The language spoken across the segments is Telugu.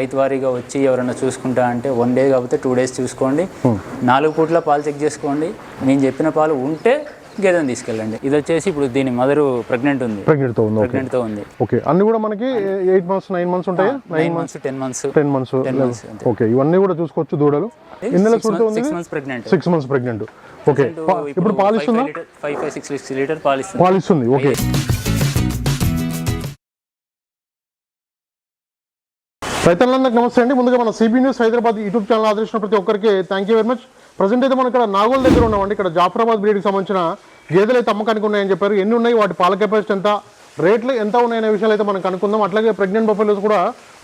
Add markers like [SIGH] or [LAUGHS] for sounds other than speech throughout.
రైతు వారీగా వచ్చి ఎవరైనా చూసుకుంటా అంటే వన్ డే కాకపోతే టూ డేస్ చూసుకోండి. నాలుగు పూట్ల పాలు చెక్ చేసుకోండి. నేను చెప్పిన పాలు ఉంటే గేదెని తీసుకెళ్ళండి. ఇది వచ్చేసి ఇప్పుడు దీని మదరు ప్రెగ్నెంట్ ఉంది. ప్రెగ్నెంట్తో ఉంది ఓకే ప్రెగ్నెంట్తో ఉంది. ఓకే అన్ని కూడా మనకి ఎయిట్ మంత్స్ నైన్ మంత్స్ ఉంటాయా? Nine months ten months ten months months. అంతే. ఓకే ఇవన్నీ కూడా చూసుకోవచ్చు దూడలు. ఎన్ని ఉంది? Six months pregnant six months pregnant okay ఇప్పుడు పాలు ఇస్తుందా ఫైవ్ ఫైవ్ సిక్స్ లీటర్ పాలు ఇస్తుంది పాలు ఇస్తుంది ఓకే రైతులందరికీ నమస్తే అండి. ముందుగా మన CB news Hyderabad YouTube channel ఆదరించిన ప్రతి ఒక్కరికి thank you very much present అయితే మనం ఇక్కడ నాగోల్ దగ్గర ఉన్నామండి. ఇక్కడ జాఫరాబాద్ బ్రీడ్కి సంబంధించిన గేదెలు అయితే అమ్మకానికి ఉన్నాయని చెప్పారు. ఎన్ని ఉన్నాయి? వాటి పాల కెపాసిటీ ఎంత? రేట్లు ఎంత ఉన్నాయనే విషయాలు అయితే మనం కనుక్కుందాం. అట్లాగే ప్రెగ్నెంట్ బఫెలోస్ కూడా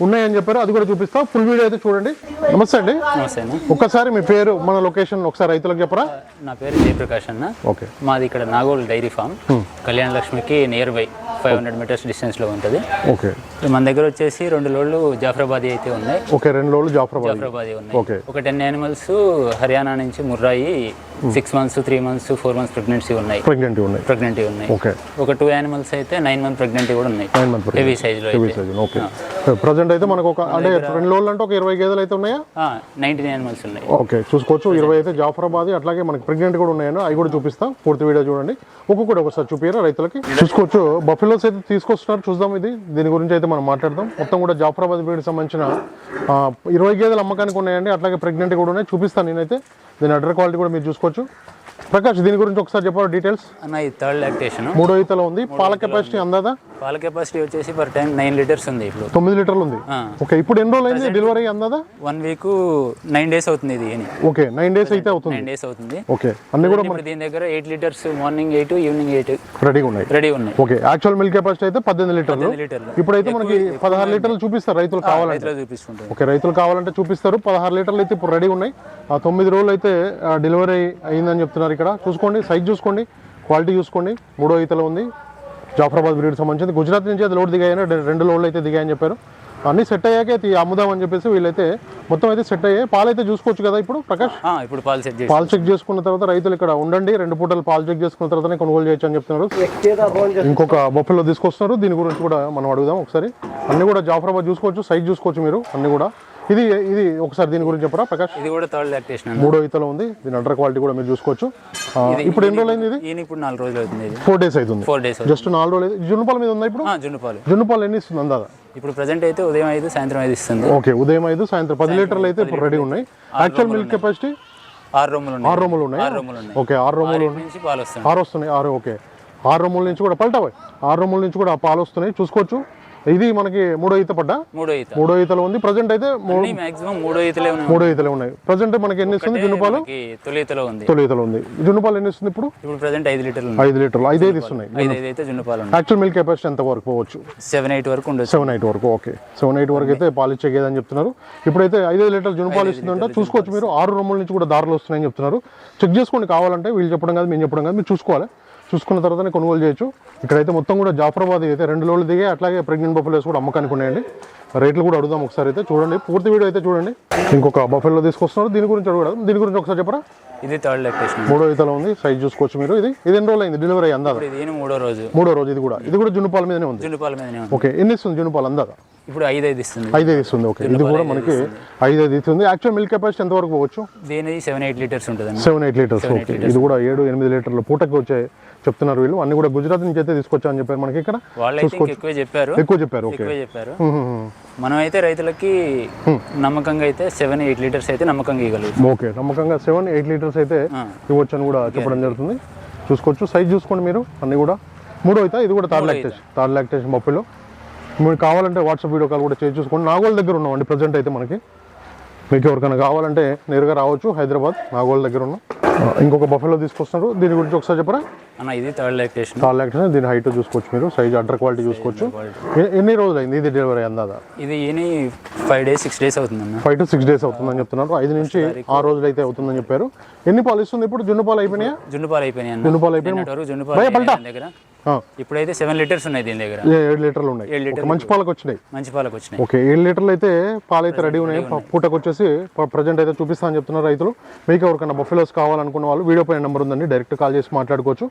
ఉన్నాయని చెప్పారు. అది కూడా చూపిస్తాం. ఫుల్ వీడియో అయితే చూడండి. నమస్తే అండి. ఒక్కసారి మీ పేరు మన లొకేషన్ ఒకసారి రైతులకు చెప్పరా? నా పేరు జయప్రకాష్ అన్న. ఓకే. మాది ఇక్కడ నాగోల్ డైరీ ఫామ్. కళ్యాణ లక్ష్మికి near by five hundred metres డిస్టెన్స్లో ఉంటుంది. ఓకే. మన దగ్గర వచ్చేసి రెండు లోడ్లు జాఫరాబాదీ అయితే ఉన్నాయి. ఓకే రెండు రోజులు జాఫరాబాద్. జాఫరాబాదీ ఉన్నాయి. ఓకే. ఒక టెన్ యానిమల్స్ హర్యానా నుంచి ముర్రాయి six months three months four months pregnancy ఉన్నాయి. ప్రెగ్నెంట్ ఉన్నాయి. ప్రెగ్నెంటీ ఉన్నాయి. ఓకే. ఒక టూ యానిమల్స్ అయితే నైన్ మంత్ ప్రెగ్నెంటీ కూడా ఉన్నాయి. నైన్ మంత్ హెవీ సైజ్లో హెవీ సైజ్ ఓకే. ప్రజెంట్ అయితే మనకు ఒక అంటే రెండు రోజులు అంటే ఒక ఇరవై గేదెలు అయితే ఉన్నాయా? నైన్టీన్ యానిమల్స్ ఉన్నాయి. ఓకే చూసుకోవచ్చు. ఇరవై అయితే జాఫరాబాద్ అట్లాగే మనకి ప్రెగ్నెంట్ కూడా ఉన్నాయని. అవి కూడా చూపిస్తాం. పూర్తి వీడియో చూడండి. ఒక్కొక్కటి ఒకసారి చూపియరా రైతులకి? చూసుకోవచ్చు. బఫెలోస్ అయితే తీసుకొస్తున్నారు. చూద్దాం ఇది. దీని గురించి అయితే మనం మాట్లాడదాం. మొత్తం కూడా జాఫరాబాద్ బ్రీడ్కి సంబంధించిన ఇరవై గేదెలు అమ్మకానికి ఉన్నాయండి. అట్లాగే ప్రెగ్నెంట్ కూడా ఉన్నాయి. చూపిస్తాను నేనైతే. దీని అడ్డర్ క్వాలిటీ కూడా మీరు చూసుకోవచ్చు. ప్రకాష్ దీని గురించి ఒకసారి చెప్పారు డీటెయిల్స్ అన్న ఇది థర్డ్ లాక్టేషన్ మూడో ఈతలో ఉంది. పాల కెపాసిటీ అందాదా? పాల కెపాసిటీ వచ్చేసి పర్ టైం నైన్ లీటర్స్ ఉంది ఇప్పుడు. తొమ్మిది లీటర్లు ఉంది. ఓకే ఇప్పుడు ఎన్ని రోజులు అయింది? డెలివరీ అందాదా? వన్ వీక్ నైన్ డేస్ అవుతుంది ఇది అని ఓకే నైన్ డేస్ అయితే అవుతుంది. నైన్ డేస్ అవుతుంది. ఓకే అన్ని కూడా ఇప్పుడు దీని దగ్గర eight litres morning eight evening eight రెడీగా ఉన్నాయి. రెడీ ఉన్నాయి. ఓకే యాక్చువల్ మిల్క్ కెపాసిటీ అయితే పద్దెనిమిది లీటర్లు. ఇప్పుడైతే మనకి పదహారు లీటర్లు చూపిస్తారు రైతులు కావాలంటే. చూపిస్తుంటారు. ఓకే రైతులు కావాలంటే చూపిస్తారు. పదహారు లీటర్లు అయితే ఇప్పుడు రెడీ ఉన్నాయి. ఆ తొమ్మిది రోజులు అయితే డెలివరీ అయిందని చెప్తున్నారు. ఇక్కడ చూసుకోండి సైజ్ చూసుకోండి క్వాలిటీ చూసుకోండి. మూడో ఈతలో ఉంది. జాఫరాబాద్ బ్రీడ్ సంబంధించింది. గుజరాత్ నుంచి అది లోడ్ దిగాయని రెండు లోడ్లు అయితే దిగాయని చెప్పారు. అన్ని సెట్ అయ్యాక అయితే అమ్ముదాం అని చెప్పేసి వీళ్ళైతే మొత్తం అయితే సెట్ అయ్యాయి. పాలు అయితే చూసుకోవచ్చు కదా ఇప్పుడు ప్రకాష్? ఆ, ఇప్పుడు పాలు సెట్ చేసి పాలు చెక్ చేసుకున్న తర్వాత రైతులు ఇక్కడ ఉండండి. రెండు పూటలు పాలు చెక్ చేసుకున్న తర్వాతనే కొనుగోలు చేయొచ్చు అని చెప్తున్నారు. ఇంకొక బొఫెలో తీసుకొస్తున్నారు. దీని గురించి కూడా మనం అడుగుదాం ఒకసారి. అన్ని కూడా జాఫరాబాద్ చూసుకోవచ్చు సైజ్ చూసుకోవచ్చు మీరు అన్ని కూడా. ఇది ఇది ఒకసారి దీని గురించి చెప్పరా ప్రకాష్? ఇది కూడా థర్డ్ లాక్టేషన్ మూడో ఈతలో ఉంది. దీని అండర్ క్వాలిటీ కూడా మీరు చూసుకోవచ్చు. ఇప్పుడు ఎన్ని రోజులు అయింది ఇది? ఇప్పుడు నాలుగు రోజులు అవుతుంది ఇది. ఫోర్ డేస్ అవుతుంది. ఫోర్ డేస్ జస్ట్ నాలుగు రోజులు జున్నుపాల మీద ఉందా ఇప్పుడు? జున్ను పాలు. జున్నుపాలు ఎన్ని ఇస్తుంది అందాదా ఇప్పుడు ప్రజెంట్ అయితే ఉదయం ఐదు సాయంత్రం ఐదు ఇస్తుంది. ఓకే ఉదయం ఐదు సాయంత్రం పది లీటర్లు అయితే ఇప్పుడు రెడీ ఉన్నాయి. యాక్చువల్ మిల్క్ కెపాసిటీ ఆరు రూములు ఉన్నాయి. ఆరు రూములు ఉన్నాయి. ఆరు రూములు ఉన్నాయి. ఓకే ఆరు రూములు ఆరు నుంచి పాలు వస్తుంది ఆరు వస్తున్నాయి. ఆరు ఓకే. ఆరు రూముల నుంచి కూడా పల్టాబాయ్ ఆరు రూముల నుంచి కూడా పాలు వస్తున్నాయి. చూసుకోవచ్చు. ఇది మనకి మూడో ఈత పడ్డా? మూడో ఈత. మూడో ఈతలో ఉంది. ప్రజెంట్ అయితే మాక్సిమం మూడో ఈతలే ఉన్నాయి. మూడో ఈతలే ఉన్నాయి. ప్రజెంట్ మనకి ఎన్ని ఇస్తుంది? జున్నుపాలు? మనకి తొలి ఈతలో ఉంది. తొలి ఈతలో ఉంది. జున్నుపాలు ఎన్ని ఇస్తుంది ఇప్పుడు? ఇప్పుడు ప్రజెంట్ ఐదు లీటర్లు ఐదు లీటర్లు. ఇస్తున్నాయి ఐదు ఐదు అయితే జున్ను పాలు ఉన్నాయి. యాక్చువల్ మిల్క్ కెపాసిటీ ఎంత వరకు పోవచ్చు? సెవెన్ ఎయిట్ వరకు ఉండొచ్చు. సెవెన్ ఎయిట్ వరకు. ఓకే సెవెన్ ఎయిట్ వరకు అయితే పాలు ఇచ్చే గేదని చెప్తున్నారు. ఇప్పుడైతే ఐదు లీటర్లు జున్ను పాలు ఇస్తుందంట. చూసుకోవచ్చు మీరు. ఆరు రొమ్ముల నుంచి కూడా దారులు వస్తున్నాయని చెప్తున్నారు. చెక్ చేసుకోండి కావాలంటే వీళ్ళు చెప్పడం కాదు మేము చెప్పడం కాదు మీరు చూసుకోవాలి. చూసుకున్న తర్వాతనే కొనుగోలు చేయొచ్చు. ఇక్కడైతే మొత్తం కూడా జాఫరాబాద్ అయితే రెండు రోజులు దిగే అట్లాగే ప్రెగ్నెంట్ బఫెలోస్ కూడా అమ్మకానికి ఉన్నాయండి రేట్లు కూడా అడుగుదాం ఒకసారి అయితే చూడండి. పూర్తి వీడియో అయితే చూడండి. ఇంకొక బఫెల్లో తీసుకొస్తున్నారు. దీని గురించి అడగడం. దీని గురించి ఒకసారి చెప్పరా? ఇది థర్డ్ లొకేషన్ మూడో. ఈతలో ఉంది. సైజ్ చూసుకోవచ్చు మీరు. ఇది ఇది ఎన్ని రోజులు అయింది డెలివరీ అయింది ఇది మూడో రోజు. మూడో రోజు ఇది కూడా. ఇది కూడా జున్నుపాల మీదనే ఉంది. జున్ను పాల మీదనే ఉంది. ఓకే. ఎన్ని ఇస్తుంది జున్నుపాలు? అందాదా? ఇప్పుడు ఐదు ఐదు ఇస్తుంది. ఐదైదు ఇస్తుంది ఓకే. ఇది కూడా మనకి ఐదైదు ఇస్తుంది. యాక్చువల్ మిల్క్ కెపాసిటీ ఎంత వరకు పోవచ్చు? దీని సెవెన్ ఎయిట్ లీటర్స్ ఉంటుంది సెవెన్ ఎయిట్ లీటర్స్ ఓకే. ఇది కూడా ఏడు ఎనిమిది లీటర్లు పూటకి వచ్చే చెప్తున్నారు వీళ్ళు. అన్ని కూడా గుజరాత్ నుంచి అయితే తీసుకొచ్చా అని చెప్పారు మనకి ఇక్కడ. ఎక్కువే చెప్పారు. ఎక్కువ చెప్పారు ఓకే. ఎక్కువే చెప్పారు. మనం అయితే రైతులకి నమ్మకంగా అయితే సెవెన్ ఎయిట్ లీటర్స్ అయితే నమ్మకంగా ఇవ్వగలుగుతాం ఓకే. నమ్మకంగా సెవెన్ ఎయిట్ లీటర్స్ అయితే ఇవ్వచ్చు అని కూడా చెప్పడం జరుగుతుంది. చూసుకోవచ్చు. సైజ్ చూసుకోండి మీరు. అన్ని కూడా మూడో అయితే ఇది కూడా థర్డ్ లాక్టేషన్ థర్డ్ లాక్టేషన్ పప్పులో మీరు కావాలంటే వాట్సాప్ వీడియో కాల్ కూడా చేసి చూసుకోండి. నాగోల్ దగ్గర ఉన్నామండి ప్రజెంట్ అయితే మనకి. మీకు ఎవరికైనా కావాలంటే నేరుగా రావచ్చు హైదరాబాద్ నాగోల్ దగ్గర ఉన్నాం. ఇంకొక బఫెలో తీసుకొస్తున్నారు. దీని గురించి ఒకసారి చెప్పరా? అన్న ఇది థర్డ్ లొకేషన్. థర్డ్ లాక్టేషన్ దీని హైట్ చూసుకోవచ్చు మీరు సైజ్ అండర్ క్వాలిటీ చూసుకోవచ్చు. ఎన్ని రోజులు అయింది ఇది డెలివరీ అందాదా? ఇది ఫైవ్ డేస్ సిక్స్ డేస్ అవుతుంది ఫైవ్ టు సిక్స్ డేస్ అవుతుందని చెప్తున్నారు. ఐదు నుంచి ఆరు రోజులు అయితే అవుతుందని చెప్పారు. ఎన్ని పాలు ఇస్తుంది ఇప్పుడు? జున్ను పాలు అయిపోయినాయా? జున్ను పాలు అయిపోయినాయి? జున్ను పాలు అయిపోయినాయి దగ్గర. ఇప్పుడైతే సెవెన్ లీటర్స్ ఉన్నాయి దీని దగ్గర. ఏడు లీటర్లు ఉన్నాయి. ఏడు ఒక మంచి పాలకు వచ్చినాయి మంచి పాలకు వచ్చినాయి ఓకే ఏడు లీటర్లు అయితే పాలు అయితే రెడీ ఉన్నాయి. పూటకు వచ్చేసి ప్రజెంట్ అయితే చూపిస్తా అని చెప్తున్నారు రైతులు. మీకు ఎవరికైనా బఫెలోస్ కావాలనుకున్న వాళ్ళు వీడియో పైన నెంబర్ ఉందండి. డైరెక్ట్ కాల్ చేసి మాట్లాడుకోవచ్చు.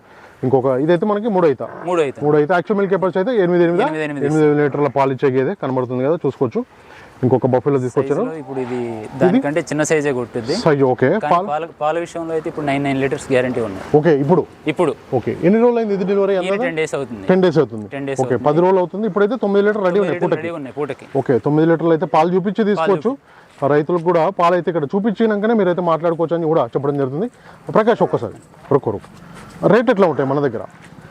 ఇంకొక ఇదైతే మనకి మూడు అవుతా మూడు అయితే. మూడు అయితే. యాక్చువల్ మిల్క్ కెపాసిటీ అయితే ఎనిమిది ఎనిమిది? ఎనిమిది లీటర్ల పాలు ఇచ్చే గేదే కనబడుతుంది కదా చూసుకోవచ్చు. ఇంకొక బఫెలో తీసుకొచ్చారు? ఇప్పుడు ఇది దానికంటే చిన్న సైజే కొట్టుద్ది. సైజ్ ఓకే పాల? పాల విషయంలో అయితే ఇప్పుడు నైన్ నైన్ లీటర్స్ గ్యారంటీ ఉన్నాయి ఓకే ఇప్పుడు? ఇప్పుడు. ఓకే ఎన్ని రోజులు అయింది ఇది డెలివరీ టెన్ డేస్ అవుతుంది. టెన్ డేస్ అవుతుంది. టెన్ డేస్ ఓకే పది రోజులు అవుతుంది. ఇప్పుడైతే తొమ్మిది లీటర్ రెడీ ఉన్నాయి పూటకి. ఓకే తొమ్మిది లీటర్లు అయితే పాలు చూపించి తీసుకోవచ్చు. రైతులకు కూడా పాలు అయితే ఇక్కడ చూపించినాకనే మీరైతే మాట్లాడుకోవచ్చు అని కూడా చెప్పడం జరుగుతుంది. ప్రకాష్ ఒక్కసారి. రొక్కు రొక్కు రేట్ ఎట్లా ఉంటాయి మన దగ్గర?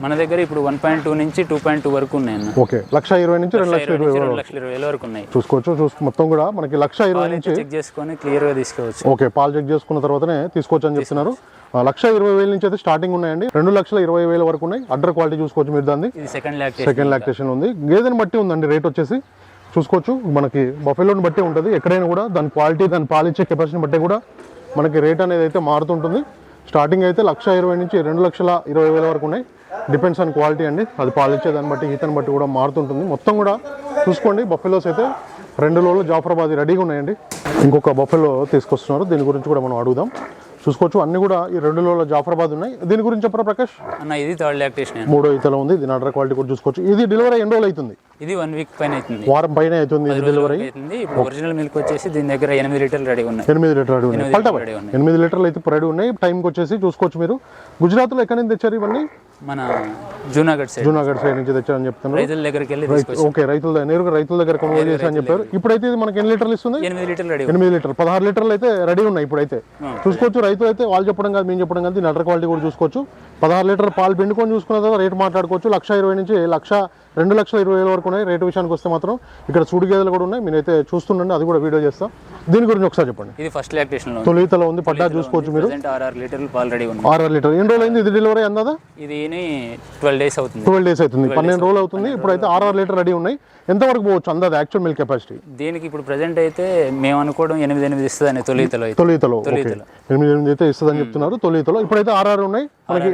మన దగ్గర ఇప్పుడు వన్ పాయింట్ టూ నుంచి టూ పాయింట్ టూ వరకు ఉన్నాయి అన్న. ఓకే. లక్ష ఇరవై నుంచి రెండు లక్షల ఇరవై ఇరవై నుంచి రెండు లక్షల ఇరవై వేల వరకు ఉన్నాయి. చూసుకోవచ్చు చూసు మొత్తం కూడా మనకి లక్ష ఇరవై నుంచి చెక్ చేసుకొని క్లియర్గా తీసుకోవచ్చు. ఓకే పాలు చెక్ చేసుకున్న తర్వాతనే తీసుకోవచ్చు అని చెప్తున్నారు. లక్ష ఇరవై వేల నుంచి అయితే స్టార్టింగ్ ఉన్నాయండి. రెండు లక్షల ఇరవై వేల వరకు ఉన్నాయి. అడ్డర్ క్వాలిటీ చూసుకోవచ్చు మీరు దాన్ని. సెకండ్ సెకండ్ లాక్టేషన్ ఉంది. గేదెని బట్టి ఉందండి రేట్ వచ్చేసి. చూసుకోవచ్చు మనకి బఫెలోని బట్టి ఉంటుంది. ఎక్కడైనా కూడా దాని క్వాలిటీ దాని పాలిచ్చే కెపాసిటీని బట్టి కూడా మనకి రేట్ అనేది అయితే మారుతుంటుంది. స్టార్టింగ్ అయితే లక్ష ఇరవై నుంచి రెండు లక్షల ఇరవై వేల వరకు ఉన్నాయి. డిపెండ్స్ ఆన్ క్వాలిటీ అండి. అది పాలిచ్చే దాన్ని బట్టి ఈతని బట్టి కూడా మారుతుంటుంది. మొత్తం కూడా చూసుకోండి బఫెలోస్ అయితే రెండు రోజులు జాఫరాబాద్ రెడీగా ఉన్నాయండి. ఇంకొక బఫెలో తీసుకొస్తున్నారు. దీని గురించి కూడా మనం అడుగుదాం. చూసుకోవచ్చు అన్ని కూడా ఈ రెండు రోజుల జాఫరాబాద్ ఉన్నాయి. దీని గురించి చెప్పరా ప్రకాష్? అన్న ఇది థర్డ్ లాక్టేషన్ మూడో ఈతలో ఉంది దీని అడ్డర్ క్వాలిటీ కూడా చూసుకోవచ్చు. ఇది డెలివరీ ఎన్ని రోజులు అవుతుంది? ఇది వన్ వీక్ పైన అవుతుంది. వారం పైన అవుతుంది ఇది డెలివరీ అవుతుంది. ఒరిజినల్ మిల్క్ వచ్చేసి దీని దగ్గర ఎనిమిది లీటర్లు రెడీ ఉన్నాయి. ఎనిమిది లీటర్ రెడీ ఉన్నాయి. పల్టా ఎనిమిది లీటర్లు అయితే రెడీ ఉన్నాయి. టైంకి వచ్చేసి చూసుకోవచ్చు మీరు. గుజరాత్లో ఎక్కడి నుంచి తెచ్చారు ఇవన్నీ? మన జూనాగఢ్ సైడ్ జూనాగఢ్ సైడ్ నుంచి తెచ్చారని చెప్తున్నారు. రైతుల దగ్గరికి వెళ్ళి ఓకే రైతుల దగ్గర నేరుగా రైతుల దగ్గర కొనుగోలు చేసి అని చెప్పారు. ఇప్పుడైతే ఇది మనకి ఎన్ని లీటర్లు ఇస్తుంది? ఎనిమిది లీటర్లు రెడీ ఎనిమిది లీటర్ పదహారు లీటర్లు అయితే రెడీ ఉన్నాయి ఇప్పుడైతే. చూసుకోవచ్చు రైతులు అయితే వాళ్ళు చెప్పడం కాదు మేము చెప్పడం కాదు దీని అటర్ క్వాలిటీ కూడా చూసుకోవచ్చు. పదహారు లీటర్ పాలు పిండుకొని చూసుకున్న తర్వాత రేట్ మాట్లాడుకోవచ్చు. లక్ష ఇరవై నుంచి లక్ష రెండు లక్షల ఇరవై వేల వరకు ఉన్నాయి. రేటు విషయానికి వస్తే మాత్రం ఇక్కడ సూడి గేదెలు కూడా ఉన్నాయి. మీరైతే చూస్తుండండి. అది కూడా వీడియో చేస్తాం. దీని గురించి ఒకసారి చెప్పండి. ఇది ఫస్ట్ లాక్టేషన్ తొలితలో ఉంది. పడ్డా చూసుకోవచ్చు మీరు. ఆరు ఆరు లీటర్లు పాలు రెడీ ఉన్నాయి. ఆరు ఆరు లీటర్ ఎన్ని రోజులు అయింది ఇది డెలివరీ అందాదా ఇది ట్వెల్వ్ డేస్ అవుతుంది. ట్వెల్వ్ డేస్ అవుతుంది. పన్నెండు రోజులు అవుతుంది. ఇప్పుడైతే ఆరు ఆరు లీటర్ రెడీ ఉన్నాయి. ఎంతవరకు పోవచ్చు అందాది యాక్చువల్ మిల్క్ కెపాసిటీ? దీనికి ఇప్పుడు ప్రజెంట్ అయితే మేము అనుకోవడం ఎనిమిది ఎనిమిది ఇస్తుందని తొలితలో అయితే. తొలితలో. ఎనిమిది ఎనిమిది అయితే ఇస్తుందని చెప్తున్నారు. తొలితలో. ఇప్పుడైతే ఆరు ఆరు ఉన్నాయి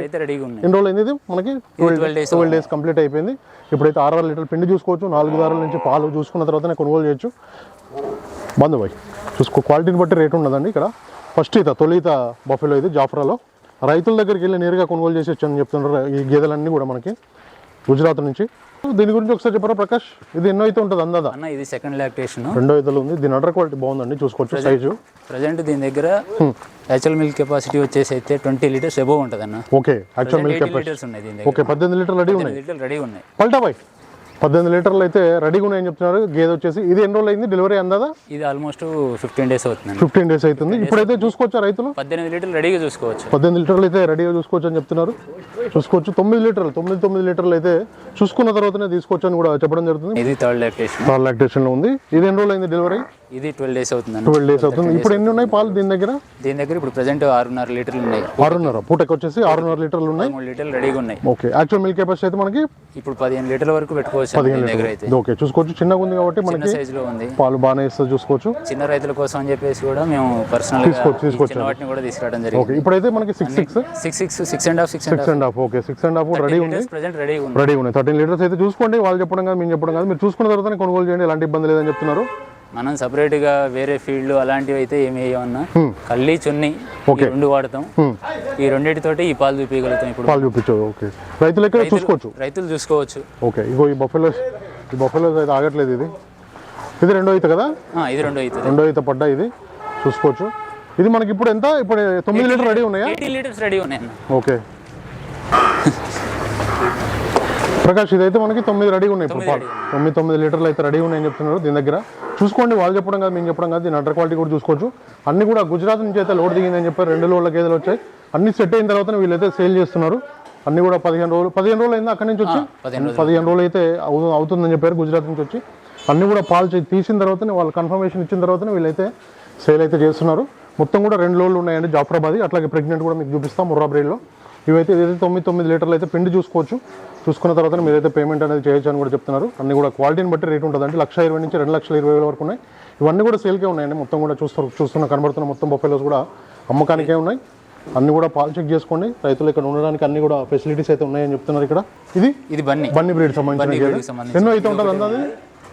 అయితే రెడీగా ఉన్నాయి. ఎన్ని రోజులు అయింది మనకి? ట్వెల్వ్ డేస్ కంప్లీట్ అయిపోయింది. ఇప్పుడైతే ఆరు ఆరు లీటర్ పిండి చూసుకోవచ్చు నాలుగు దారాల నుంచి పాలు చూసుకున్న తర్వాతనే కొనుగోలు చేయొచ్చు. బంద్ బాయ్. చూసుకో క్వాలిటీని బట్టి రేట్ ఉన్నదండి ఇక్కడ. ఫస్ట్ ఈత తొలి ఈత బఫెలో ఇది జాఫ్రాలో రైతుల దగ్గరికి వెళ్ళి నేరుగా కొనుగోలు చేసి వచ్చాను చెప్తున్నారు ఈ గేదెలన్నీ కూడా మనకి గుజరాత్ నుంచి. దీని గురించి ఒకసారి చెప్పారా ప్రకాష్? ఇది ఎన్నో అయితే ఉంటుంది అందాదా? అన్న ఇది సెకండ్ లాక్టేషన్ రెండో ఈతలు ఉంది. దీని అడర్ క్వాలిటీ బాగుందండి చూసుకోవచ్చు సైజు ప్రజెంట్ దీని దగ్గర యాక్చువల్ మిల్క్ కెపాసిటీ వచ్చేసి అయితే ట్వంటీ లీటర్స్ ఎబో ఉంటుంది అన్న ఓకే యాక్చువల్ మిల్క్ లీటర్స్ ఉన్నాయి ఓకే పద్దెనిమిది లీటర్లు రెడీ ఉన్నాయి. లీటర్లు రెడీ ఉన్నాయి. పల్టా బాయ్ పద్దెనిమిది లీటర్లు అయితే రెడీగా ఉన్నాయని చెప్తున్నారు. గేదె వచ్చేసి ఇది ఎన్ని రోజులు అయింది? డెలివరీ అందాదా? ఇది ఆల్మోస్ట్ ఫిఫ్టీన్ డేస్ అవుతుంది ఫిఫ్టీన్ డేస్ అవుతుంది. ఇప్పుడైతే చూసుకోవచ్చా రైతులు? పద్దెనిమిది లీటర్లు రెడీగా చూసుకోవచ్చు. పద్దెనిమిది లీటర్లు అయితే రెడీగా చూసుకోవచ్చు అని చెప్తున్నారు. చూసుకోవచ్చు. తొమ్మిది లీటర్లు తొమ్మిది తొమ్మిది లీటర్లు అయితే చూసుకున్న తర్వాతనే తీసుకోవచ్చు అని కూడా చెప్పడం జరుగుతుంది. ఇది థర్డ్ లాక్టేషన్ పాల్ లాక్టేషన్లో ఉంది. ఇది ఎన్ని రోజులు అయింది డెలివరీ? ఇది ట్వెల్వ్ డేస్ అవుతుంది ట్వెల్వ్ డేస్ అవుతుంది. ఇప్పుడు ఎన్ని ఉన్నాయి పాలు దీని దగ్గర? దీని దగ్గర ఇప్పుడు ప్రజెంట్ ఆరున్నర లీటర్లు ఉన్నాయి. ఆరున్నర. పూటకి వచ్చేసి ఆరున్నర లీటర్లు ఉన్నాయి. మూడు లీటర్లు రెడీగా ఉన్నాయి. ఓకే. యాక్చువల్ మిల్క్ కెపాసిటీ అయితే మనకి ఇప్పుడు పదిహేను లీటర్ల వరకు పెట్టుకోవచ్చు. ఓకే చూసుకోవచ్చు చిన్నగా ఉంది కాబట్టి మనకి ఉంది. పాలు బాగానే ఇస్తుంది చూసుకోవచ్చు. చిన్న రైతుల కోసం అని చెప్పేసి కూడా మేము పర్సనల్ తీసుకోవచ్చు, తీసుకోవచ్చు. వాటిని కూడా తీసుకురావడం ఓకే జరిగింది ఇప్పుడైతే మనకి six six six six six and half six six and half okay six and half ready ఉంది. ప్రజెంట్ రెడీగా ఉంది. రెడీ ఉన్నాయి థర్టీన్ లీటర్స్ అయితే చూసుకోండి వాళ్ళు చెప్పడం కాదు మేము చెప్పడం కాదు. మీరు చూసుకున్న తర్వాతనే కొనుగోలు చేయండి ఎలాంటి ఇబ్బంది లేదని చెప్తున్నారు. మనం సపరేట్గా వేరే ఫీల్డ్ అలాంటివి అయితే ఏమి వేయమన్నా. కల్లి చున్ని రెండు వాడతాం. ఈ రెండింటితోటి ఈ పాలు చూపించగలుగుతాం ఇప్పుడు. పాలు చూపించు ఓకే. రైతులు ఎక్కడ చూసుకోవచ్చు? రైతులు చూసుకోవచ్చు. ఓకే. ఇగో ఈ బఫెలో ఈ బఫెలో అయితే ఆగట్లేదు ఇది. ఇది రెండో ఈత కదా? ఇది రెండో అవుతుంది రెండో ఈత పడ్డా ఇది. చూసుకోవచ్చు. ఇది మనకి ఇప్పుడు ఎంత? ఇప్పుడు తొమ్మిది లీటర్ రెడీ ఉన్నాయా? ఎయిటీ లీటర్స్ రెడీ ఉన్నాయి ఓకే. [LAUGHS] ప్రకాష్ ఇదైతే మనకి తొమ్మిది రెడీ ఉన్నాయి ఇప్పుడు పాలు. తొమ్మిది తొమ్మిది లీటర్లు అయితే రెడీ ఉన్నాయని చెప్తున్నారు దీని దగ్గర. చూసుకోండి వాళ్ళు చెప్పడం కాదు మేము చెప్పడం కాదు దీని అండర్ క్వాలిటీ కూడా చూసుకోవచ్చు. అన్ని కూడా గుజరాత్ నుంచి అయితే లోడ్ దిగిందని చెప్పారు రెండు లోడ్ల గేదెలు వచ్చాయి. అన్ని సెట్ అయిన తర్వాత వీళ్ళైతే సేల్ చేస్తున్నారు. అన్ని కూడా పదిహేను రోజులు పదిహేను రోజులు అయింది అక్కడి నుంచి వచ్చి? పదిహేను రోజులు. అయితే అవు- అవుతుందని చెప్పారు గుజరాత్ నుంచి వచ్చి. అన్ని కూడా పాలు తీసిన తర్వాతనే వాళ్ళు కన్ఫర్మేషన్ ఇచ్చిన తర్వాతనే వీళ్ళైతే సేల్ అయితే చేస్తున్నారు. మొత్తం కూడా రెండు లోడ్లు ఉన్నాయండి జాఫరాబాద్ అట్లాగే ప్రెగ్నెంట్ కూడా మీకు చూపిస్తాం ముర్రా బ్రేడ్లో ఇవైతే ఏదైతే తొమ్మిది తొమ్మిది లీటర్లు అయితే పిండి చూసుకోవచ్చు చూసుకున్న తర్వాత మీరైతే పేమెంట్ అనేది చేయొచ్చు అని కూడా చెప్తున్నారు. అన్ని కూడా క్వాలిటీని బట్టి రేట్ ఉంటుంది అంటే లక్ష ఇరవై నుంచి రెండు లక్షల ఇరవై వేల వరకు ఉన్నాయి. ఇవన్నీ కూడా సేల్కే ఉన్నాయండి. మొత్తం కూడా చూస్తారు చూస్తున్న కనబడుతున్న మొత్తం బొఫెలోస్ కూడా అమ్మకానికే ఉన్నాయి. అన్ని కూడా పాలు చెక్ చేసుకోండి. రైతులు ఇక్కడ ఉండడానికి అన్ని కూడా ఫెసిలిటీస్ అయితే ఉన్నాయని చెప్తున్నారు ఇక్కడ. ఇది ఇది బన్నీ. బన్నీ బ్రీడ్ సంబంధించిన ఎన్నో అయితే ఉంటుంది అందాది?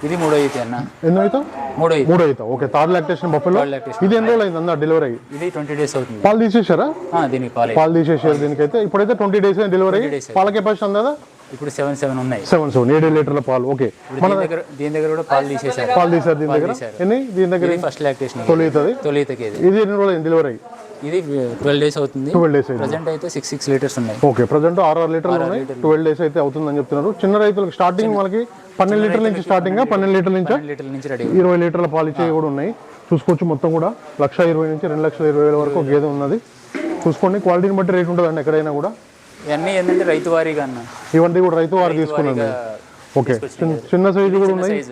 ఇది మూడో అయితే అన్న. ఎన్నో అయితే మూడో అయితే మూడో అయితే ఓకే థర్డ్ లాక్టేషన్ బఫెలో. ఇది ఎన్ని రోజులు అయింది అందా డెలివరీ అయ్యి? ఇది ట్వంటీ డేస్ అవుతుంది. పాలు తీసేశారా? దీనికి పాలే. పాలు తీసేసారు దీనికైతే. ఇప్పుడైతే ట్వంటీ డేస్ డెలివరీ days పాల కెపాసిటీ అందా ఇప్పుడు సెవెన్ సెవెన్ ఉన్నాయి. సెవెన్ సెవెన్ ఏడు లీటర్ల పాలు. ఓకే. దీని దగ్గర దీని దగ్గర కూడా పాలు తీసేశారు. పాలు తీసారు దీని దగ్గర. ఎన్ని? దీని దగ్గర ఫస్ట్ లాక్టేషన్ తొలి తొలితకి ఇది ఎన్ని రోజులు డెలివరీ ఇది ట్వెల్వ్ డేస్ అవుతుంది. ట్వెల్వ్ డేస్ ప్రజెంట్ అయితే సిక్స్ సిక్స్ లీటర్స్ ఉన్నాయి. ఓకే ప్రజెంట్ ఆరు ఆరు లీటర్లు ఉన్నాయి. ట్వెల్వ్ డేస్ అయితే అవుతుందని చెప్తున్నారు. చిన్న రైతులకు స్టార్టింగ్ వాళ్ళకి పన్నెండు లీటర్ల నుంచి స్టార్టింగ్ పన్నెండు లీటర్ల నుంచి లీటర్ల నుంచి రెడీ ఇరవై లీటర్ల పాలు ఇచ్చేవి కూడా ఉన్నాయి. చూసుకోవచ్చు మొత్తం కూడా. లక్ష ఇరవై నుంచి రెండు లక్షల ఇరవై వేల వరకు గేదె ఉన్నది. చూసుకోండి క్వాలిటీని బట్టి రేట్ ఉంటుందండి ఎక్కడైనా కూడా. ఇవన్నీ ఏంటంటే రైతు వారీగా అన్న. ఇవన్నీ కూడా రైతు వారు తీసుకున్నది. ఓకే చిన్న- సైజు కూడా ఉన్నాయి.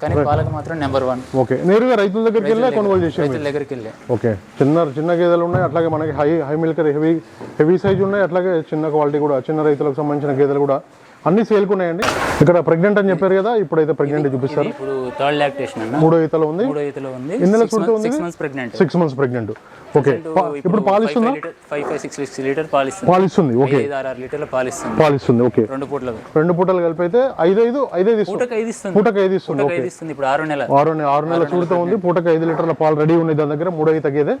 కానీ పాలకు మాత్రం నెంబర్ వన్ ఓకే. నేరుగా రైతుల దగ్గరికి వెళ్ళి కొనుగోలు చేసి రైతుల దగ్గరికి వెళ్ళి ఓకే. చిన్న చిన్న గేదెలు ఉన్నాయి అట్లాగే మనకి high high milk heavy heavy size ఉన్నాయి అట్లాగే చిన్న క్వాలిటీ కూడా చిన్న రైతులకు సంబంధించిన గేదెలు కూడా అన్ని సేల్కి ఉన్నాయండి. ఇక్కడ ప్రెగ్నెంట్ అని చెప్పారు కదా ఇప్పుడైతే ప్రెగ్నెంట్ చూపిస్తారు. ఇప్పుడు థర్డ్ లాక్టేషన్ అన్న. మూడో ఈతలో ఉంది. మూడో ఈతలో ఉంది. నెలల months pregnant six months pregnant okay ఇప్పుడు పాలిస్తుందా? లీటర్ పాలిస్తుంది. పాలిస్తుంది ఓకే లీటర్ల పాలిస్తుంది. పాలిస్తుంది ఓకే రెండు పూట్ల రెండు పూటలు కలిపి అయితే ఐదు ఐదు ఐదు ఐదు పూటకు ఐదు ఇస్తుంది పూటకు ఇస్తుంది ఇప్పుడు ఆరు నెల. ఆరు నె- ఆరు నెలల చూడుతూ ఉంది. పూటకు ఐదు లీటర్ల పాలు రెడీ ఉన్నాయి దాని దగ్గర. మూడో ఈత గేదె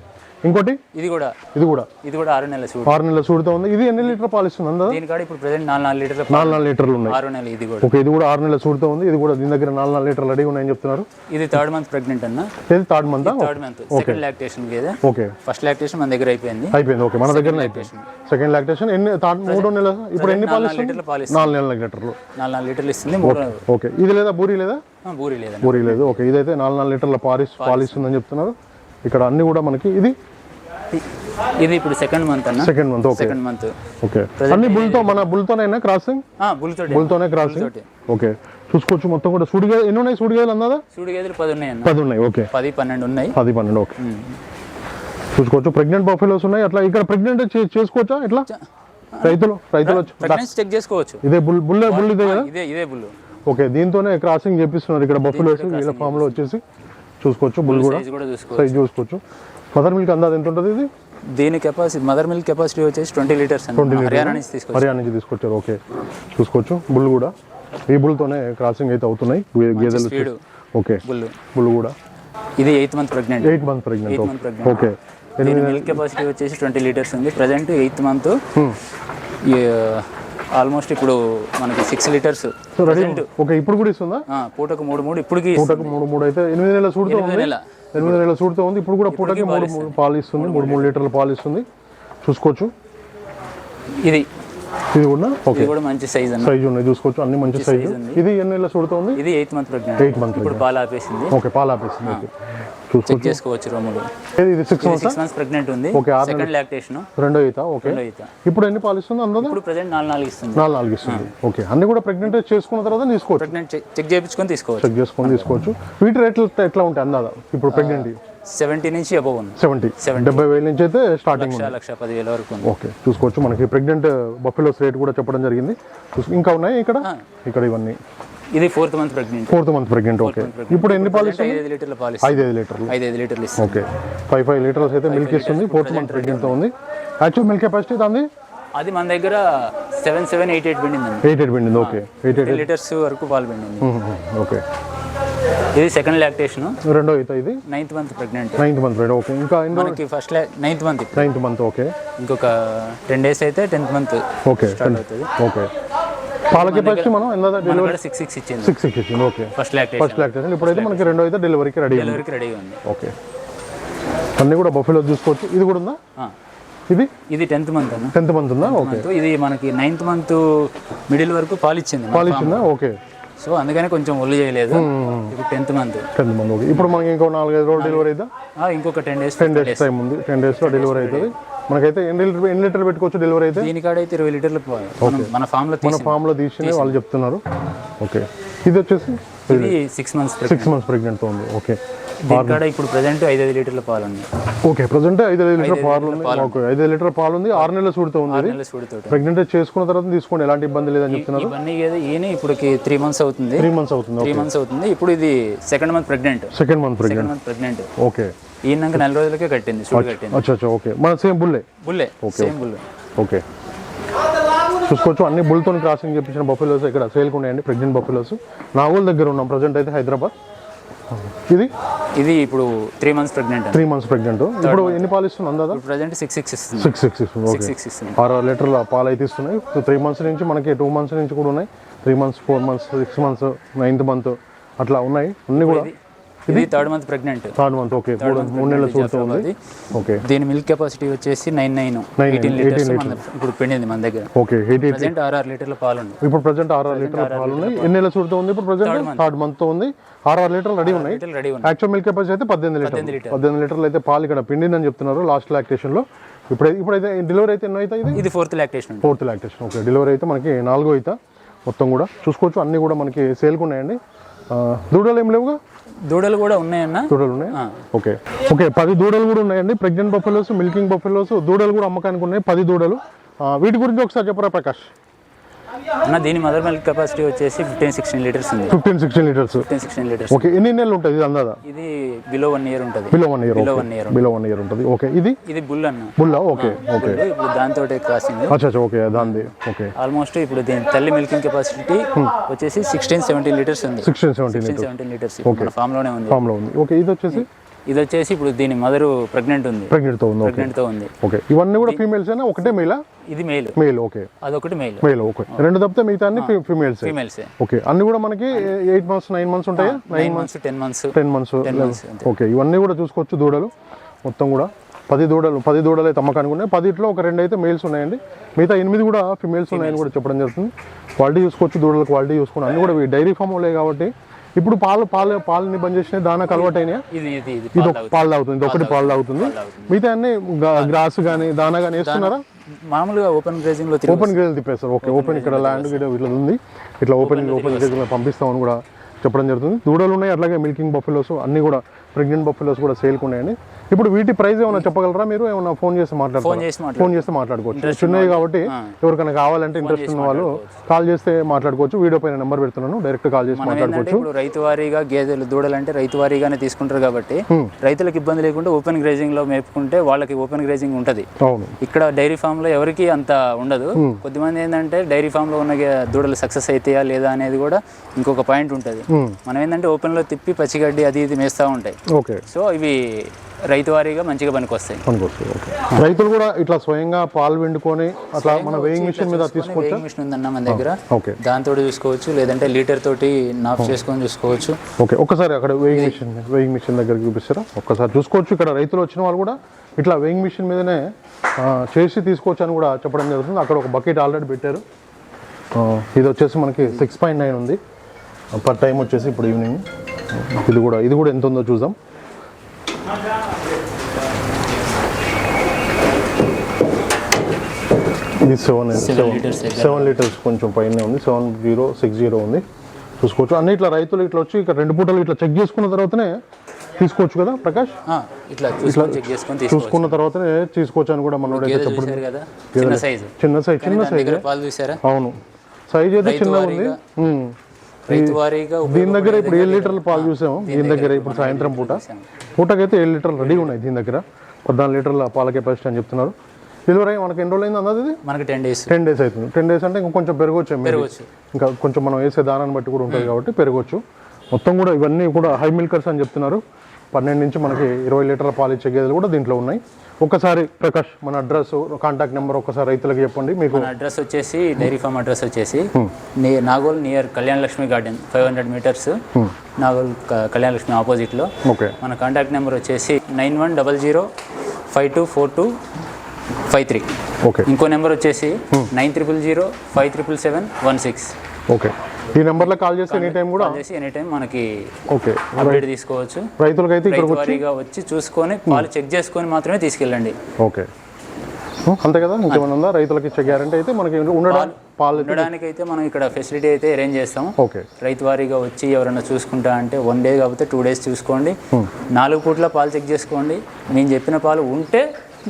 ఇంకోటి? ఇది కూడా. ఇది కూడా. ఇది కూడా ఆరు నెలల చూడు ఆరు నెలల చూడుతూ ఉంది. ఇది ఎన్ని లీటర్ పాలు ఇస్తుంది అందదా? దీని కాడ ఇప్పుడు ప్రెసెంట్ నాలుగు నాలుగు లీటర్ల నాలుగు నాలుగు లీటర్లు ఉన్నాయి. ఆరు నెలలు ఇది కూడా. ఓకే ఇది కూడా ఆరు నెలల చూడుతూ ఉంది. ఇది కూడా దీని దగ్గర నాలుగు నాలుగు లీటర్లు రెడీ ఉన్నాయని చెప్తున్నారు. ఇది థర్డ్ మంత్ ప్రెగ్నెంట్ అన్న. ఇది third month third month second lactation గేదే ఓకే. ఫస్ట్ లాక్టేషన్ మన దగ్గర అయిపోయింది. అయిపోయింది. ఓకే మన దగ్గర అయిపోయింది. సెకండ్ లాక్టేషన్ ఎన్ని థర్డ్ మూడో నెల ఇప్పుడు ఎన్ని పాలు ఇస్తుంది? నాలుగు నెలల లీటర్లు. నాలుగు నాలుగు లీటర్లు ఇస్తుంది. ఓకే ఇది లేదా? బూరి లేదా? బూరి లేదండి బూరి లేదు. ఓకే ఇదైతే నాలుగు నాలుగు లీటర్ల పాలిస్ పాలిస్తుందని చెప్తున్నారు. ఇక్కడ అన్ని కూడా మనకి ఇది ఇది ఇప్పుడు సెకండ్ మంత్ అన్న. Second month okay second month okay అన్ని బుల్తో మన బుల్తోనైనా క్రాసింగ్ బుల్తో బుల్తోనే క్రాసింగ్ ఓకే చూసుకోవచ్చు మొత్తం కూడా. సూడిగా ఎన్ని ఉన్నాయి సూడిగాయలు అన్నదా సూడి గేదెలు పది ఉన్నాయి అన్న. పది ఉన్నాయి ఓకే పది పన్నెండు ఉన్నాయి. పది పన్నెండు ఓకే చూసుకోవచ్చు. ప్రెగ్నెంట్ బఫెలోస్ ఉన్నాయి. అట్లా ఇక్కడ ప్రెగ్నెంట్ చేసుకోవచ్చా? ఎట్లా? రైతులు రైతులు చెక్ చేసుకోవచ్చు. ఇదే బుల్ బుల్ బుల్ ఇదే కదా? ఇదే ఇదే బుల్ ఓకే దీంతోనే క్రాసింగ్ చేపిస్తున్నారు ఇక్కడ బఫెలోస్ వీళ్ళ ఫామ్లో వచ్చేసి. చూసుకోవచ్చు బుల్ కూడా. సైజ్ చూసుకోవచ్చు. మదర్ మిల్క్ అందాది ఎంత ఉంటుంది ఇది? దీని కెపాసిటీ మదర్ మిల్క్ కెపాసిటీ వచ్చేసి ట్వంటీ లీటర్స్ అండి. హర్యానా నుంచి తీసుకొచ్చి హర్యానా నుంచి తీసుకొచ్చారు. ఓకే. చూసుకోవచ్చు. బుల్ కూడా. ఈ బుల్తోనే క్రాసింగ్ అయితే అవుతున్నాయి. గేదెలు ఓకే. బుల్. బుల్ కూడా. ఇది eighth month pregnant eight month pregnant okay. దీని మిల్క్ కెపాసిటీ వచ్చేసి ట్వంటీ లీటర్స్ ఉంది. ప్రజెంట్ ఎయిత్ మంత్ ఆల్మోస్ట్ ఇప్పుడు మనకి సిక్స్ లీటర్స్ ఓకే ఇప్పుడు కూడా ఇస్తుందా? పూటకు మూడు మూడు ఇప్పటికి పూటకు మూడు మూడు అయితే ఎనిమిది నెలల చూడుతూ ఉంది. ఎనిమిది నెలల చూడుతూ ఉంది. ఇప్పుడు కూడా పూటకి మూడు మూడు పాలు ఇస్తుంది. మూడు మూడు లీటర్ల పాలు ఇస్తుంది. చూసుకోవచ్చు. ఇది ఇది కూడా? ఓకే కూడా మంచి సైజ్ సైజు ఉన్నాయి చూసుకోవచ్చు. అన్ని మంచి సైజు ఇది ఎన్ని నెలల చూడుతూ ఉంది? ఇది eighth month pregnant eight month ఇప్పుడు పాలు ఆపేసింది ఓకే పాలు ఆపేస్తుంది ఓకే చెక్ చూసుకోవచ్చు. ఏది? ఇది six months six months pregnant ఉంది. ఓకే, సెకండ్ లాక్టేషన్ రెండో ఈత ఓకే ఈత. ఇప్పుడు ఎన్ని పాలు ఇస్తుంది అందదా ఇప్పుడు ప్రజెంట్ నాలుగు నాలుగు ఇస్తుంది. నాలుగు నాలుగు ఇస్తుంది. ఓకే అన్ని కూడా ప్రెగ్నెంట్ చేసుకున్న తర్వాత తీసుకోవచ్చు. ప్రెగ్నెంట్ చెక్ చేయించుకొని తీసుకోవచ్చు. చెక్ చేసుకొని తీసుకోవచ్చు. వీటి రేట్లు ఎట్లా ఉంటాయి అందాదా ఇప్పుడు ప్రెగ్నెంట్ సెవెంటీ నుంచి అబవ్ ఉంది. సెవెంటీ. డెబ్బై వేల నుంచి అయితే స్టార్టింగ్ లక్ష లక్ష పదివేల వరకు ఓకే చూసుకోవచ్చు. మనకి ప్రెగ్నెంట్ బఫెలోస్ రేట్ కూడా చెప్పడం జరిగింది. ఇంకా ఉన్నాయి ఇక్కడ? ఇక్కడ ఇవన్నీ. ఇది fourth month pregnant. Fourth month pregnant okay. ఇప్పుడు ఎన్ని పాలు ఇస్తుంది ఐదు లీటర్ల పాలు ఇస్తుంది ఐదు ఐదు లీటర్లు ఐదు ఐదు లీటర్లు ఓకే. ఫైవ్ ఫైవ్ లీటర్స్ అయితే మిల్క్ ఇస్తుంది. ఫోర్త్ మంత్ ప్రెగ్నెంట్తో ఉంది. యాక్చువల్ మిల్క్ కెపాసిటీ దాన్ని అది మన దగ్గర సెవెన్ సెవెన్ ఎయిట్ ఎయిట్ పిండిందండి ఎయిట్ ఎయిట్ పిండింది. ఓకే. ఎయిట్ ఎయిట్ లీటర్స్ వరకు పాలు పిండింది. ఓకే. ఇది సెకండ్ లాక్టేషన్ రెండో అయితే ఇది. Ninth month pregnant ninth month rate okay ఇంకా మనకి first ninth month ninth month okay ఇంకొక టెన్ డేస్ అయితే టెన్త్ మంత్ ఓకే స్టార్ట్ అవుతుంది. ఓకే పాల కెపాసిటీ మనం ఎంత కూడా సిక్స్ సిక్స్ ఇచ్చింది. సిక్స్ సిక్స్ ఇచ్చింది okay first lactation first lactation ఇప్పుడైతే మనకి రెండో అయితే డెలివరీకి రెడీ డెలివరీకి రెడీగా ఉంది. ఓకే అన్నీ కూడా బఫెలో చూసుకోవచ్చు ఇది కూడా ఉందా? ఇది? ఇది టెన్త్ మంత్ టెన్త్ మంత్ ఉందా? ఓకే ఇది మనకి నైన్త్ మంత్ మిడిల్ వరకు పాలు ఇచ్చింది పాలు ఇచ్చిందా ఓకే సో అందుకనే కొంచెం ఒళ్ళు చేయలేదు. ఇప్పుడు tenth month. Tenth month okay. ఇప్పుడు మనకి ఇంకో నాలుగైదు రోజులు డెలివరీ అవుతుందా ఇంకొక ten days ten days time ఉంది. టెన్ డేస్లో డెలివరీ అవుతుంది మనకైతే ఎన్ని లీటర్ ఎన్ని లీటర్ పెట్టుకోవచ్చు డెలివరీ అయితే? దీని కాడ అయితే ఇరవై లీటర్లు మనం మన ఫామ్లో మన ఫామ్లో తీసి వాళ్ళు చెప్తున్నారు. ఓకే. ఇది వచ్చేసి? ఇది సిక్స్ మంత్స్ సిక్స్ మంత్స్ ప్రెగ్నెంట్తో ఉంది. ఓకే దీని కాడ ఇప్పుడు ప్రజెంట్ ఐదు ఐదు లీటర్ల పాలు ఉన్నాయి ఓకే ప్రజెంట్ ఐదు ఐదు లీటర్ పాలు ఉంది ఓకే ఐదు లీటర్ పాలు ఉంది. ఆరు నెలల సూడితో ఉంది ప్రెగ్నెంట్ చేసుకున్న తర్వాత తీసుకోండి. ఎలాంటి ఇబ్బంది లేదని చెప్తున్నారు. ఇవన్నీ ఈయన ఇప్పటికి త్రీ మంత్స్ అవుతుంది. త్రీ మంత్స్ అవుతుంది. త్రీ మంత్స్ అవుతుంది. ఇప్పుడు ఇది second month pregnant second month pregnant second month pregnant okay ఈయనక నెల రోజులకే కట్టింది చూడు కట్టింది. అచ్చా అచ్చా. ఓకే మన సేమ్ బుల్లే. బుల్లే. సేమ్ బుల్లే. ఓకే చూసుకోవచ్చు. అన్ని బుల్తో క్రాసింగ్ చెప్పించిన బఫెలోస్ ఇక్కడ సేల్కి ఉన్నాయండి ప్రెగ్నెంట్ బఫెలోస్. నాగోల్ దగ్గర ఉన్నాం ప్రజెంట్ అయితే హైదరాబాద్. ఇది? ఇది ఇప్పుడు three months pregnant three months pregnant ఇప్పుడు ఎన్ని పాలు ఇస్తుంది ఇప్పుడు ప్రజెంట్ సిక్స్ సిక్స్ ఇస్తుంది సిక్స్ సిక్స్ ఇస్తుంది ఓకే సిక్స్ ఇస్తుంది ఆరు లీటర్ల పాలు అయితే ఇస్తున్నాయి. త్రీ మంత్స్ నుంచి మనకి టూ మంత్స్ నుంచి కూడా ఉన్నాయి. Three months four months six months ninth month అట్లా ఉన్నాయి. అన్ని కూడా ఇది third month pregnant third month okay మూడు నెలల చూడుతూ ఉంది. ఓకే దీని మిల్క్ కెపాసిటీ వచ్చేసి నైన్ నైన్ ఎయిటీన్ 18 లీటర్స్ మన ఇప్పుడు పెండింది మన దగ్గర. ఓకే ఎయిట్ ఎయిట్ ప్రజెంట్ ఆరు ఆరు లీటర్ల పాలు ఉంది ఇప్పుడు ప్రజెంట్ ఆరు ఆరు లీటర్ల పాలు ఉన్నాయి ఎన్ని నెలల చూడుతూ ఉంది ఇప్పుడు ప్రజెంట్ థర్డ్ మంత్ ఉంది. ఆరు ఆరు లీటర్లు రెడీ ఉన్నాయి. ఉంది యాక్చువల్ మిల్క్ కెపాసిటీ అయితే పద్దెనిమిది లీటర్లు. పద్దెనిమిది లీటర్లు. అయితే పాలు ఇక్కడ పిండిందని చెప్తున్నారు లాస్ట్ లాక్టేషన్లో. ఇప్పుడు ఇప్పుడైతే డెలివరీ అయితే ఎన్నో అయితే ఇది? ఫోర్త్ లాక్టేషన్ ఉంది ఫోర్త్ లాక్టేషన్ ఓకే డెలివరీ అయితే మనకి నాలుగో అయితే మొత్తం కూడా. చూసుకోవచ్చు అన్ని కూడా మనకి సేల్కి ఉన్నాయండి. దూడలు ఏం లేవుగా? దూడలు కూడా ఉన్నాయన్న? దూడలు ఉన్నాయి. ఓకే. ఓకే పది దూడలు కూడా ఉన్నాయండి. ప్రెగ్నెంట్ బఫెలోస్ మిల్కింగ్ బఫెలోస్ దూడలు కూడా అమ్మకానికి ఉన్నాయి పది దూడలు. వీటి గురించి ఒకసారి చెప్పరా ప్రకాష్? అన్న దీని మదర్ మిల్క్ కెపాసిటీ వచ్చేసి ఫిఫ్టీన్ సిక్స్టీన్ లీటర్స్ ఉంది. Fifteen sixteen litres fifteen sixteen litres okay ఎన్ని నెలలు ఉంటుంది ఇది అందాదా ఇది బిలో వన్ ఇయర్ ఉంటుంది. Below one year below one year below one year ఉంటుంది. ఓకే ఇది? ఇది బుల్ అన్న. బుల్లా ఓకే ఓకే బుల్ ఇప్పుడు దాంతో క్రాసింగ్ అచ్చా ఓకే దాంది ఓకే ఆల్మోస్ట్ ఇప్పుడు దీని తల్లి మిల్కింగ్ కెపాసిటీ వచ్చేసి సిక్స్టీన్ సెవెంటీన్ లీటర్స్ ఉంది. సిక్స్టీన్ సెవెంటీన్ లీటర్స్ మన ఫామ్లోనే ఉంది. ఫామ్లో ఉంది. ఓకే ఇది వచ్చేసి? ఇది వచ్చేసి ఇప్పుడు దీని మదర్ ప్రెగ్నెంట్ ఉంది. ప్రెగ్నెంట్తో ఉంది ఓకే ప్రెగ్నెంట్తో ఉంది. ఓకే ఇవన్నీ కూడా ఫీమేల్స్ అయినా ఒకటే మేలా ఇది మేల్ మేల్ ఓకే అదొకటి మేల్ మేల్ ఓకే రెండు తప్పితే మిగతా అన్ని ఫీమేల్స్ ఫీమేల్స్ ఓకే అన్ని కూడా మనకి ఎయిట్ మంత్స్ నైన్ మంత్స్ ఉంటాయా? Nine months ten months ten months okay ఇవన్నీ కూడా చూసుకోవచ్చు దూడలు. మొత్తం కూడా పది దూడలు పది దూడలు అయితే అమ్మకానికి ఉన్నాయి. పదిట్లో ఒక రెండు అయితే మేల్స్ ఉన్నాయండి. మిగతా ఎనిమిది కూడా ఫిమేల్స్ ఉన్నాయని కూడా చెప్పడం జరుగుతుంది. క్వాలిటీ చూసుకోవచ్చు దూడల క్వాలిటీ చూసుకోండి అన్ని కూడా డైరీ ఫామ్ వాళ్ళే కాబట్టి ఇప్పుడు పాలు పాలు పాలని బంద్ చేసినాయి దానికి అలవాటు అయినాయి ఇది పాలు తాగుతుంది ఇది ఒకటి పాలు తాగుతుంది మిగతా అన్ని గ్రాస్ కానీ దానా కానీ వేస్తున్నారా? మామూలుగా ఓపెన్ గ్రేజింగ్లో ఓపెన్ గ్రేజ్ తిప్పేస్తారు. ఓకే ఓపెన్ ఇక్కడ ల్యాండ్ గిడ ఇట్లా ఉంది. ఇట్లా ఓపెన్ ఓపెన్ గ్రేజ్ పంపిస్తామని కూడా చెప్పడం జరుగుతుంది. దూడలు ఉన్నాయి అట్లాగే మిల్కింగ్ బఫెలోస్ అన్ని కూడా ప్రెగ్నెంట్ బఫెలోస్ కూడా సేల్కి ఉన్నాయండి. ఇప్పుడు వీటి ప్రైస్ ఏమైనా చెప్పగలరా మీరు? ఏమైనా ఫోన్ చేసి ఫోన్ మాట్లాడతారా చేసి మాట్లాడు. ఫోన్ చేస్తే మాట్లాడుకోవచ్చు. చిన్నవి కాబట్టి ఎవరికైనా కావాలంటే ఇంట్రెస్ట్ ఉన్న వాళ్ళు కాల్ చేస్తే మాట్లాడుకోవచ్చు. వీడియో పైన నెంబర్ పెడుతున్నాను. డైరెక్ట్ కాల్ చేసి మాట్లాడుకోవచ్చు. ఇప్పుడు రైతు వారీగా గేదెలు దూడలు అంటే రైతు వారీగానే తీసుకుంటారు కాబట్టి రైతులకు ఇబ్బంది లేకుండా ఓపెన్ గ్రేజింగ్లో మేపుకుంటే వాళ్ళకి ఓపెన్ గ్రేజింగ్ ఉంటది. ఇక్కడ డైరీ ఫామ్లో ఎవరికి అంత ఉండదు. కొద్దిమంది ఏంటంటే డైరీ ఫామ్లో ఉన్న దూడలు సక్సెస్ అవుతాయా లేదా అనేది కూడా ఇంకొక పాయింట్ ఉంటుంది. మనం ఏంటంటే ఓపెన్లో తిప్పి పచ్చిగడ్డి అది ఇది మేస్తూ ఉంటాయి. సో ఇవి రైతు వారీగా మంచిగా పనికొస్తాయి. పనికొస్తుంది ఓకే. రైతులు కూడా ఇట్లా స్వయంగా పాలు వెండుకొని అట్లా మన వేయింగ్ మిషన్ మీద తీసుకోవచ్చా వేయింగ్ మిషన్ ఉందన్న మన దగ్గర. ఓకే. దాంతో చూసుకోవచ్చు లేదంటే లీటర్ తోటి నాప్ చేసుకొని చూసుకోవచ్చు. ఓకే ఒక్కసారి అక్కడ వెయింగ్ మిషన్ వెయింగ్ మిషన్ దగ్గర చూపిస్తారా? ఒక్కసారి చూసుకోవచ్చు ఇక్కడ రైతులు వచ్చిన వాళ్ళు కూడా ఇట్లా వెయింగ్ మిషన్ మీదనే చేసి తీసుకోవచ్చు అని కూడా చెప్పడం జరుగుతుంది. అక్కడ ఒక బకెట్ ఆల్రెడీ పెట్టారు. ఇది వచ్చేసి మనకి సిక్స్ పాయింట్ నైన్ ఉంది. పర్ టైం వచ్చేసి ఇప్పుడు ఈవినింగ్ ఇది కూడా ఇది కూడా ఎంత ఉందో చూద్దాం. ఇది సెవెన్ సెవెన్ లీటర్స్ కొంచెం పైన ఉంది. సెవెన్ జీరో సిక్స్ జీరో ఉంది. చూసుకోవచ్చు. అన్ని ఇట్లా రైతులు ఇట్లా వచ్చి ఇక్కడ రెండు పూటలు ఇట్లా చెక్ చేసుకున్న తర్వాతనే తీసుకోవచ్చు కదా ప్రకాష్? ఇట్లా చూసుకున్న తర్వాతనే తీసుకోవచ్చు అని కూడా కదా? చిన్న సైజు. చిన్న సైజ్ చిన్న దాని దగ్గర పాలు చూసారా అవును. సైజ్ అయితే చిన్నగా ఉంది. దీని దగ్గర ఇప్పుడు ఏడు లీటర్ల పాలు చూసాము. దీని దగ్గర ఇప్పుడు సాయంత్రం పూట. పూటకైతే ఏడు లీటర్లు రెడీ ఉన్నాయి దీని దగ్గర. పద్నాలుగు లీటర్ల పాల కెపాసిటీ అని చెప్తున్నారు. డెలివరీ అయ్యి మనకి ఎన్ని రోజులు అయింది అన్నది మనకి టెన్ డేస్ టెన్ డేస్ అవుతుంది. టెన్ డేస్ అంటే ఇంకా కొంచెం పెరగవచ్చు. ఇంకా కొంచెం మనం వేసే దానాన్ని బట్టి కూడా ఉంటుంది కాబట్టి పెరగవచ్చు మొత్తం కూడా ఇవన్నీ కూడా హై మిల్కర్స్ అని చెప్తున్నారు. పన్నెండు నుంచి మనకి ఇరవై లీటర్ల పాలు ఇచ్చే గేదెలు కూడా దీంట్లో ఉన్నాయి. ఒక్కసారి ప్రకాష్ మన అడ్రస్ కాంటాక్ట్ నెంబర్ ఒక్కసారి రైతులకు చెప్పండి. మీకు అడ్రస్ వచ్చేసి డైరీ ఫామ్ అడ్రస్ వచ్చేసి Nagole near Kalyana Lakshmi garden five hundred metres Nagole Kalyana Lakshmi ఆపోజిట్లో ఓకే. మన కాంటాక్ట్ నెంబర్ వచ్చేసి nine one double zero five two four two five three okay ఇంకో నెంబర్ వచ్చేసి nine triple zero five triple seven one six okay ఈ నెంబర్లో కాల్ చేస్తే ఎనీ టైం కూడా చేసి ఎనీ టైం మనకి ఓకే అప్డేట్ తీసుకోవచ్చు. రైతులకైతే ఇక్కడ రైతు వారీగా వచ్చి చూసుకొని పాలు చెక్ చేసుకొని మాత్రమే తీసుకెళ్ళండి. ఓకే అంతే కదా? ఇంకేమైనా ఉందా? రైతులకి ఇచ్చే గ్యారంటీ అయితే మనకి ఉండడం పాలు ఉండడానికి అయితే మనం ఇక్కడ ఫెసిలిటీ అయితే అరేంజ్ చేస్తాం ఓకే రైతు వారీగా వచ్చి ఎవరైనా చూసుకుంటా అంటే వన్ డే కాకపోతే టూ డేస్ చూసుకోండి. నాలుగు పూట్ల పాలు చెక్ చేసుకోండి. నేను చెప్పిన పాలు ఉంటే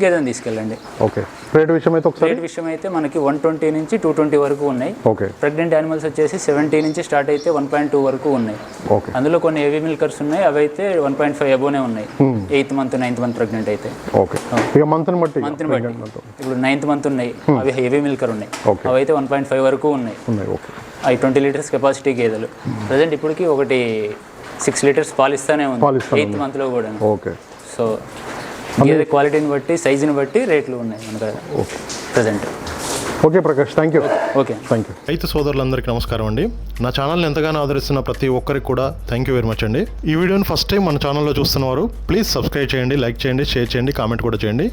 గేదెని తీసుకెళ్ళండి. ఓకే. రేట్ విషయం అయితే ఒకసారి? రేట్ విషయం అయితే మనకి వన్ ట్వంటీ నుంచి టూ ట్వంటీ వరకు ఉన్నాయి. ఓకే. ప్రెగ్నెంట్ యానిమల్స్ వచ్చేసి సెవెంటీ నుంచి స్టార్ట్ అయితే వన్ పాయింట్ టూ వరకు ఉన్నాయి. ఓకే. అందులో కొన్ని హెవీ మిల్కర్స్ ఉన్నాయి అవి అయితే వన్ పాయింట్ ఫైవ్ అబోనే ఉన్నాయి. Eighth month ninth month pregnant అయితే. ఓకే. ఇక మంత్ని బట్టి మంత్ని బట్టి. ఇప్పుడు నైన్త్ మంత్ ఉన్నాయి అవి హెవీ మిల్కర్ ఉన్నాయి. అవి అయితే వన్ పాయింట్ ఫైవ్ వరకు ఉన్నాయి. ఉన్నాయి ఓకే. అవి ట్వంటీ లీటర్స్ కెపాసిటీ గేదెలు. ప్రజెంట్ ఇప్పటికి ఒకటి సిక్స్ లీటర్స్ పాలు ఇస్తానే పాలు ఉంది. ఎయిత్ మంత్లో కూడా. ఓకే. సో గేదె క్వాలిటీని బట్టి సైజుని బట్టి రేట్లు ఉన్నాయి మనకు present okay. Prakash thank you okay. Thank you రైతు సోదరులందరికీ నమస్కారం అండి. నా ఛానల్ని ఎంతగానో ఆదరిస్తున్న ప్రతి ఒక్కరికి కూడా థ్యాంక్ యూ వెరీ మచ్ అండి. ఈ వీడియోని ఫస్ట్ టైం మన ఛానల్లో చూస్తున్నవారు ప్లీజ్ సబ్స్క్రైబ్ చేయండి లైక్ చేయండి షేర్ చేయండి కామెంట్ కూడా చేయండి.